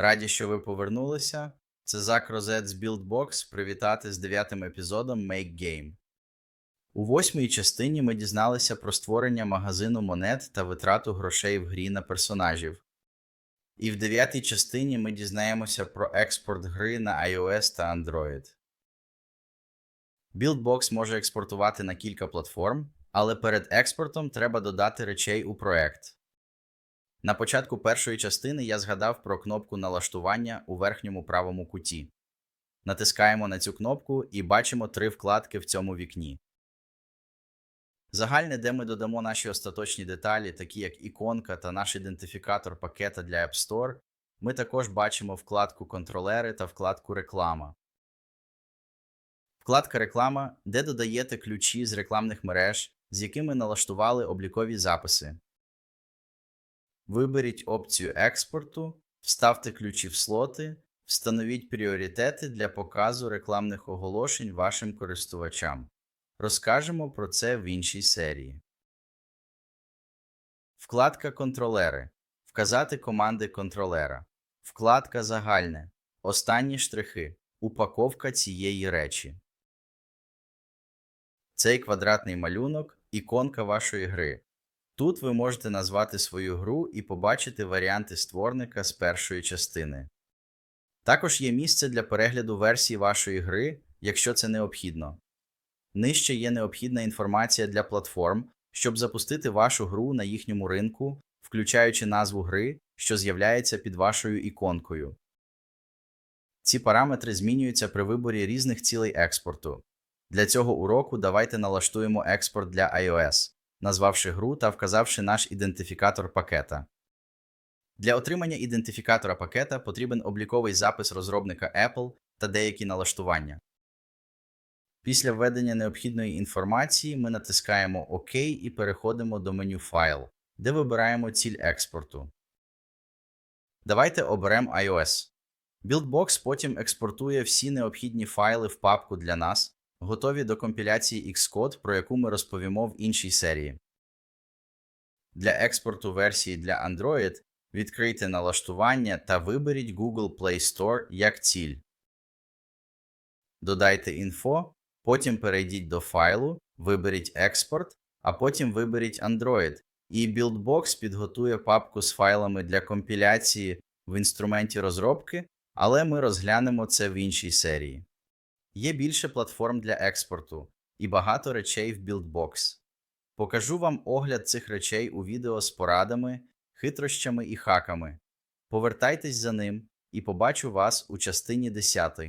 Раді, що ви повернулися. Це Зак Розет з BuildBox. Привітати з дев'ятим епізодом Make Game. У восьмій частині ми дізналися про створення магазину монет та витрату грошей в грі на персонажів. І в дев'ятій частині ми дізнаємося про експорт гри на iOS та Android. BuildBox може експортувати на кілька платформ, але перед експортом треба додати речей у проект. На початку першої частини я згадав про кнопку налаштування у верхньому правому куті. Натискаємо на цю кнопку і бачимо три вкладки в цьому вікні. Загальне, де ми додамо наші остаточні деталі, такі як іконка та наш ідентифікатор пакета для App Store, ми також бачимо вкладку Контролери та вкладку Реклама. Вкладка Реклама, де додаєте ключі з рекламних мереж, з якими налаштували облікові записи. Виберіть опцію експорту, вставте ключі в слоти, встановіть пріоритети для показу рекламних оголошень вашим користувачам. Розкажемо про це в іншій серії. Вкладка Контролери. Вказати команди контролера. Вкладка Загальне. Останні штрихи. Упаковка цієї речі. Цей квадратний малюнок іконка вашої гри. Тут ви можете назвати свою гру і побачити варіанти створника з першої частини. Також є місце для перегляду версії вашої гри, якщо це необхідно. Нижче є необхідна інформація для платформ, щоб запустити вашу гру на їхньому ринку, включаючи назву гри, що з'являється під вашою іконкою. Ці параметри змінюються при виборі різних цілей експорту. Для цього уроку давайте налаштуємо експорт для iOS, назвавши гру та вказавши наш ідентифікатор пакета. Для отримання ідентифікатора пакета потрібен обліковий запис розробника Apple та деякі налаштування. Після введення необхідної інформації ми натискаємо ОК і переходимо до меню Файл, де вибираємо ціль експорту. Давайте оберемо iOS. BuildBox потім експортує всі необхідні файли в папку для нас, готові до компіляції Xcode, про яку ми розповімо в іншій серії. Для експорту версії для Android відкрийте налаштування та виберіть Google Play Store як ціль. Додайте інфо, потім перейдіть до файлу, виберіть Експорт, а потім виберіть Android, і BuildBox підготує папку з файлами для компіляції в інструменті розробки, але ми розглянемо це в іншій серії. Є більше платформ для експорту і багато речей в BuildBox. Покажу вам огляд цих речей у відео з порадами, хитрощами і хаками. Повертайтесь за ним і побачу вас у частині 10.